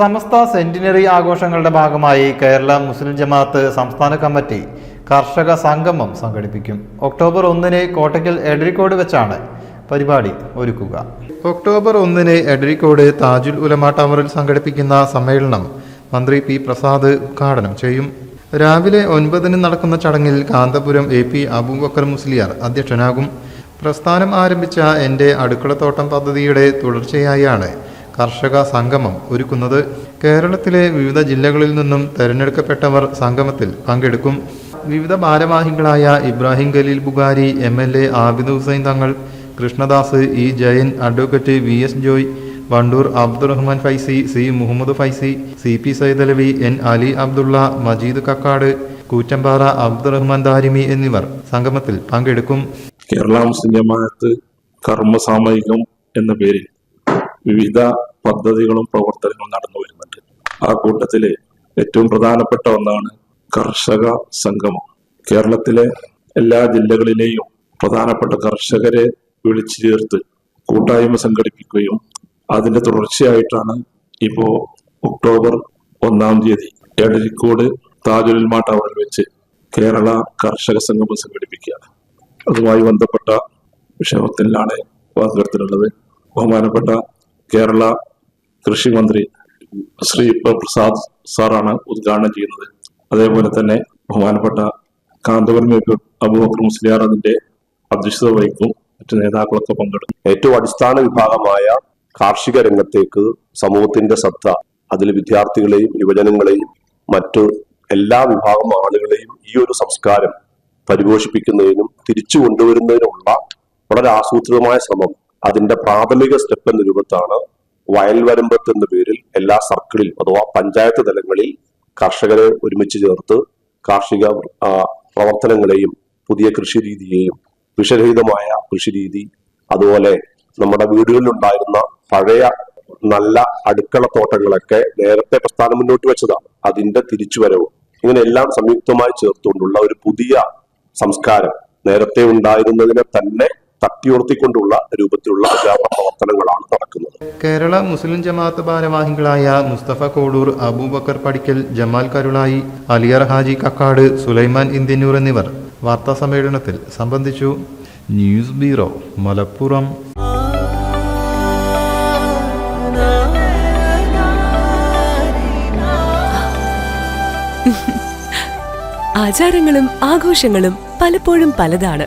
സമസ്ത centenary ആഘോഷങ്ങളുടെ ഭാഗമായി കേരള മുസ്ലിം ജമാഅത്ത് സംസ്ഥാന കമ്മിറ്റി കർഷക സംഗമം സംഘടിപ്പിക്കും. ഒക്ടോബർ ഒന്നിന് കോട്ടയ്ക്കൽ എഡരിക്കോട് വെച്ചാണ് പരിപാടി ഒരുക്കുക. ഒക്ടോബർ ഒന്നിന് എഡരിക്കോട് താജുൽ ഉലമ ടവറിൽ സംഘടിപ്പിക്കുന്ന സമ്മേളനം മന്ത്രി പി പ്രസാദ് ഉദ്ഘാടനം ചെയ്യും. രാവിലെ ഒൻപതിന് നടക്കുന്ന ചടങ്ങിൽ കാന്തപുരം എ പി അബൂബക്കർ മുസ്ലിയാർ അധ്യക്ഷനാകും. പ്രസ്ഥാനം ആരംഭിച്ച എന്റെ അടുക്കളത്തോട്ടം പദ്ധതിയുടെ തുടർച്ചയായാണ് കർഷക സംഗമം ഒരുക്കുന്നത് കേരളത്തിലെ വിവിധ ജില്ലകളിൽ നിന്നും തെരഞ്ഞെടുക്കപ്പെട്ടവർ സംഗമത്തിൽ പങ്കെടുക്കും. വിവിധ ഭാരവാഹികളായ Ibrahim Khaleel Bukhari M L A Abid Hussain Thangal Krishnadas E Jayan advocate V S Joy Wandoor Abdurahman Faizy C Muhammad Faizy C P Saidalavi N Ali Abdulla Majeed Kakkad Koottampara Abdurahman Darimi എന്നിവർ സംഗമത്തിൽ പങ്കെടുക്കും. കേരള മുസ്ലിം ജമാഅത്ത് കർമ്മ സാമൂഹികം എന്ന പേരിൽ വിവിധ പദ്ധതികളും പ്രവർത്തനങ്ങളും നടന്നു വരുന്നുണ്ട്. ആ കൂട്ടത്തിലെ ഏറ്റവും പ്രധാനപ്പെട്ട ഒന്നാണ് കർഷക സംഗമം. കേരളത്തിലെ എല്ലാ ജില്ലകളിലെയും പ്രധാനപ്പെട്ട കർഷകരെ വിളിച്ചു ചേർത്ത് കൂട്ടായ്മ സംഘടിപ്പിക്കുകയും അതിന്റെ തുടർച്ചയായിട്ടാണ് ഇപ്പോ ഒക്ടോബർ ഒന്നാം തീയതി എടരിക്കോട് താജുലിൽമാ ടവറിൽ വെച്ച് കേരള കർഷക സംഗമം സംഘടിപ്പിക്കുകയാണ്. അതുമായി ബന്ധപ്പെട്ട വിഷയത്തിലാണ് പങ്കെടുത്തിട്ടുള്ളത് ബഹുമാനപ്പെട്ട കേരള കൃഷി മന്ത്രി ശ്രീ. പ്രസാദ് സാറാണ് ഉദ്ഘാടനം ചെയ്യുന്നത് അതേപോലെ തന്നെ ബഹുമാനപ്പെട്ട കാന്തപുരം അബൂബക്കർ മുസ്ലിയാർ അതിന്റെ അധ്യക്ഷത വഹിക്കും മറ്റു നേതാക്കളൊക്കെ പങ്കെടുക്കും ഏറ്റവും അടിസ്ഥാന വിഭാഗമായ കാർഷിക രംഗത്തേക്ക് സമൂഹത്തിന്റെ ശ്രദ്ധ അതിൽ വിദ്യാർത്ഥികളെയും യുവജനങ്ങളെയും മറ്റു എല്ലാ വിഭാഗം ആളുകളെയും ഈ ഒരു സംസ്കാരം പരിപോഷിപ്പിക്കുന്നതിനും തിരിച്ചു കൊണ്ടുവരുന്നതിനുമുള്ള വളരെ ആസൂത്രിതമായ ശ്രമം അതിന്റെ പ്രാഥമിക സ്റ്റെപ്പ് എന്ന രൂപത്താണ് വയൽവരമ്പത്ത് എന്ന പേരിൽ എല്ലാ സർക്കിളിലും അഥവാ പഞ്ചായത്ത് തലങ്ങളിൽ കർഷകരെ ഒരുമിച്ച് ചേർത്ത് കാർഷിക പ്രവർത്തനങ്ങളെയും പുതിയ കൃഷി രീതിയെയും വിഷരഹിതമായ കൃഷി രീതി അതുപോലെ നമ്മുടെ വീടുകളിലുണ്ടായിരുന്ന പഴയ നല്ല അടുക്കള തോട്ടങ്ങളൊക്കെ നേരത്തെ പ്രസ്ഥാനം മുന്നോട്ട് വെച്ചതാണ്. അതിന്റെ തിരിച്ചുവരവ്. ഇങ്ങനെയെല്ലാം സംയുക്തമായി ചേർത്തുകൊണ്ടുള്ള ഒരു പുതിയ സംസ്കാരം നേരത്തെ ഉണ്ടായിരുന്നതിനെ തന്നെ തട്ടിയുയർത്തിക്കൊണ്ടുള്ള രൂപത്തിലുള്ള പ്രചാരണ പ്രവർത്തനങ്ങളാണ് നടക്കുന്നത്. കേരള മുസ്ലിം ജമാഅത്ത് ഭാരവാഹികളായ മുസ്തഫ കോടൂർ അബൂബക്കർ പടിക്കൽ ജമാൽ കരുളായി അലിയർ ഹാജി കക്കാട് സുലൈമാൻ ഇന്ത്യന്നൂർ എന്നിവർ വാർത്താ സമ്മേളനത്തിൽ സംബന്ധിച്ചു. News bureau Malappuram. ആചാരങ്ങളും ആഘോഷങ്ങളും പലപ്പോഴും പലതാണ്.